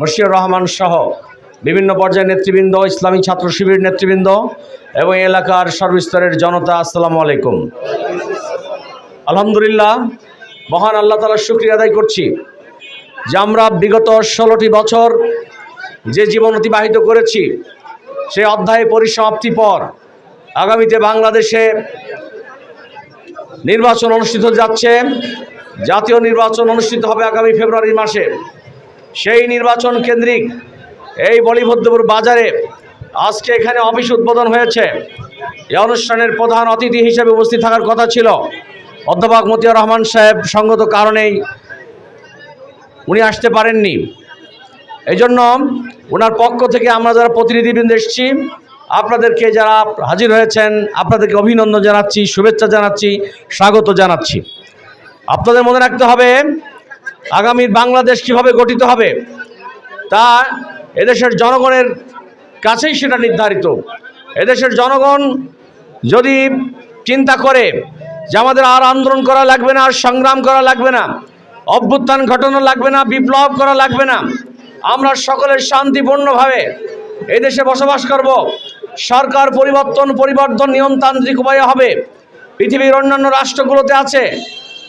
মশিউর রহমান সহ বিভিন্ন পর্যায়ের নেতৃবৃন্দ, ইসলামী ছাত্র শিবির নেতৃবৃন্দ এবং এলাকার সর্বস্তরের জনতা, আসসালামু আলাইকুম। আলহামদুলিল্লাহ, মহান আল্লাহ তালার শুক্রিয়া আদায় করছি যে আমরা বিগত ষোলোটি বছর যে জীবন অতিবাহিত করেছি, সেই অধ্যায় পরিসমাপ্তি পর আগামীতে বাংলাদেশে নির্বাচন অনুষ্ঠিত যাচ্ছে। জাতীয় নির্বাচন অনুষ্ঠিত হবে আগামী ফেব্রুয়ারি মাসে। সেই নির্বাচন কেন্দ্রিক এই বলিভদ্রপুর বাজারে আজকে এখানে অফিস উদ্বোধন হয়েছে। এই অনুষ্ঠানের প্রধান অতিথি হিসেবে উপস্থিত থাকার কথা ছিল অধ্যাপক মতিয়ার রহমান সাহেব, সঙ্গত কারণেই উনি আসতে পারেননি। এই জন্য ওনার পক্ষ থেকে আমরা যারা প্রতিনিধিবৃন্দ এসেছি, আপনাদেরকে যারা হাজির হয়েছেন, আপনাদেরকে অভিনন্দন জানাচ্ছি, শুভেচ্ছা জানাচ্ছি, স্বাগত জানাচ্ছি। আপনাদের মনে রাখতে হবে আগামীর বাংলাদেশ কীভাবে গঠিত হবে, তা এদেশের জনগণের কাছেই সেটা নির্ধারিত। এদেশের জনগণ যদি চিন্তা করে যে আমাদের আর আন্দোলন করা লাগবে না, আর সংগ্রাম করা লাগবে না, অভ্যুত্থান ঘটানো লাগবে না, বিপ্লব করা লাগবে না, আমরা সকলের শান্তিপূর্ণভাবে এদেশে বসবাস করব। সরকার পরিবর্তন পরিবর্তন নিয়মতান্ত্রিক উপায়ে হবে। পৃথিবীর অন্যান্য রাষ্ট্রগুলোতে আছে।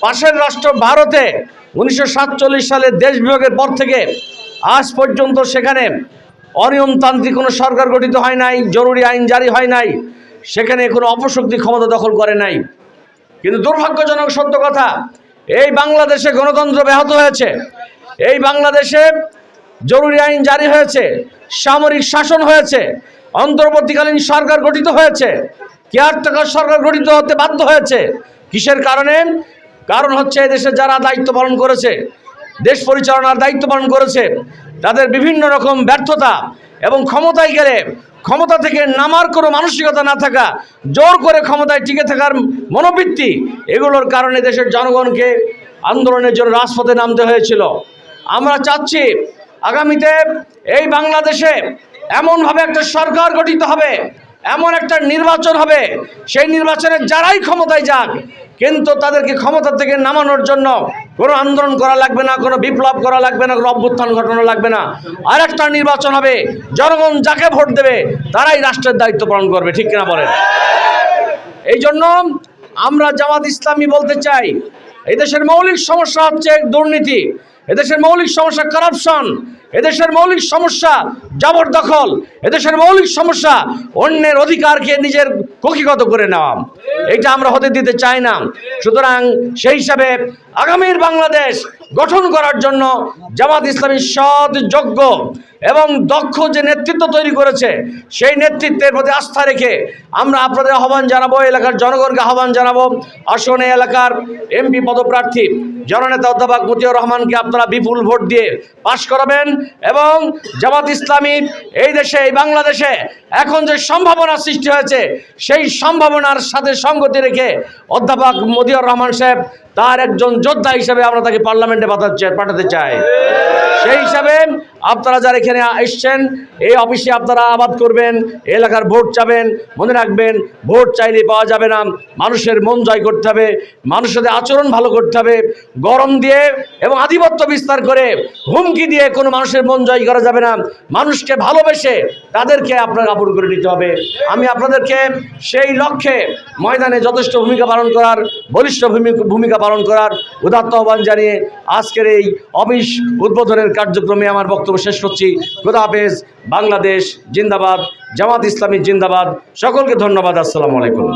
পাশের রাষ্ট্র ভারতে উনিশশো সাতচল্লিশ সালে দেশ বিভাগের পর থেকে আজ পর্যন্ত সেখানে অনিয়মতান্ত্রিক কোনো সরকার গঠিত হয় নাই, জরুরি আইন জারি হয় নাই, সেখানে কোনো অপশক্তি ক্ষমতা দখল করে নাই। কিন্তু দুর্ভাগ্যজনক সত্য কথা, এই বাংলাদেশে গণতন্ত্র ব্যাহত হয়েছে, এই বাংলাদেশে জরুরি আইন জারি হয়েছে, সামরিক শাসন হয়েছে, অন্তর্বর্তীকালীন সরকার গঠিত হয়েছে কেয়ার কেয়ারটেকার সরকার গঠিত হতে বাধ্য হয়েছে। কিসের কারণে? কারণ হচ্ছে দেশে যারা দায়িত্ব পালন করেছে, দেশ পরিচালনার দায়িত্ব পালন করেছে, তাদের বিভিন্ন রকম ব্যর্থতা এবং ক্ষমতায় গেলে ক্ষমতা থেকে নামার কোনো মানসিকতা না থাকা, জোর করে ক্ষমতায় টিকে থাকার মনোবৃত্তি, এগুলোর কারণে দেশের জনগণকে আন্দোলনের জন্য রাজপথে নামতে হয়েছিল। আমরা চাচ্ছি আগামীতে এই বাংলাদেশে এমনভাবে একটা সরকার গঠিত হবে এমন একটা নির্বাচন হবে। সেই নির্বাচনে যারাই ক্ষমতায় যাক, কিন্তু তাদেরকে ক্ষমতা থেকে নামানোর জন্য কোনো আন্দোলন করা লাগবে না, কোনো বিপ্লব করা লাগবে না, কোনো অভ্যুত্থান ঘটানো লাগবে না। আর একটা নির্বাচন হবে, জনগণ যাকে ভোট দেবে, তারাই রাষ্ট্রের দায়িত্ব পালন করবে, ঠিক কিনা বলেন? এই জন্য আমরা জামাত ইসলামী বলতে চাই, এদেশের মৌলিক সমস্যা হচ্ছে দুর্নীতি। এদেশের মৌলিক সমস্যা করাপশন এদেশের মৌলিক সমস্যা জবরদখল, এদেশের মৌলিক সমস্যা অন্যের অধিকারকে নিজের কক্ষিগত করে নেওয়া। এটা আমরা হতে দিতে চাই না। সুতরাং সেই হিসাবে আগামীর বাংলাদেশ গঠন করার জন্য জামাত ইসলামী সৎ, যোগ্য এবং দক্ষ যে নেতৃত্ব তৈরি করেছে, সেই নেতৃত্বের প্রতি আস্থা রেখে আমরা আপনাদের আহ্বান জানাব, এলাকার জনগণকে আহ্বান জানাব। আসনে এলাকার এমপি পদপ্রার্থী, জননেতা অধ্যাপক মতিউর রহমানকে আপনারা বিপুল ভোট দিয়ে পাশ করাবেন এবং জামাত ইসলামী এই দেশে, এই বাংলাদেশে এখন যে সম্ভাবনা সৃষ্টি হয়েছে, সেই সম্ভাবনার সাথে সঙ্গতি রেখে অধ্যাপক মতিউর রহমান সাহেব তার একজন যোদ্ধা হিসেবে আমরা তাকে পার্লামেন্টে পাঠাতে পাঠাতে চাই সেই হিসাবে আপনারা যারা এখানে এসছেন, এই অফিসে আপনারা আবাদ করবেন, এলাকার ভোট চাবেন, মনে রাখবেন, ভোট চাইলে পাওয়া যাবে না, মানুষের মন জয় করতে হবে, মানুষের আচরণ ভালো করতে হবে, গরম দিয়ে এবং আধিপত্য বিস্তার করে, হুমকি দিয়ে কোনো মানুষের মন জয় করা যাবে না, মানুষকে ভালোবেসে তাদেরকে আপনার কাপড় করে নিতে হবে। আমি আপনাদেরকে সেই লক্ষ্যে ময়দানে যথেষ্ট ভূমিকা পালন করার, বলিষ্ঠ ভূমি- ভূমিকা পালন করার উদাত্ত আহ্বান জানিয়ে আজকের এই অফিস উদ্বোধনের কার্যক্রমে আমার বক্তব্য শেষ করছি। খোদা হাফেজ, বাংলাদেশ জিন্দাবাদ, জামাত ইসলামী জিন্দাবাদ। সকলকে ধন্যবাদ, আসসালামু আলাইকুম।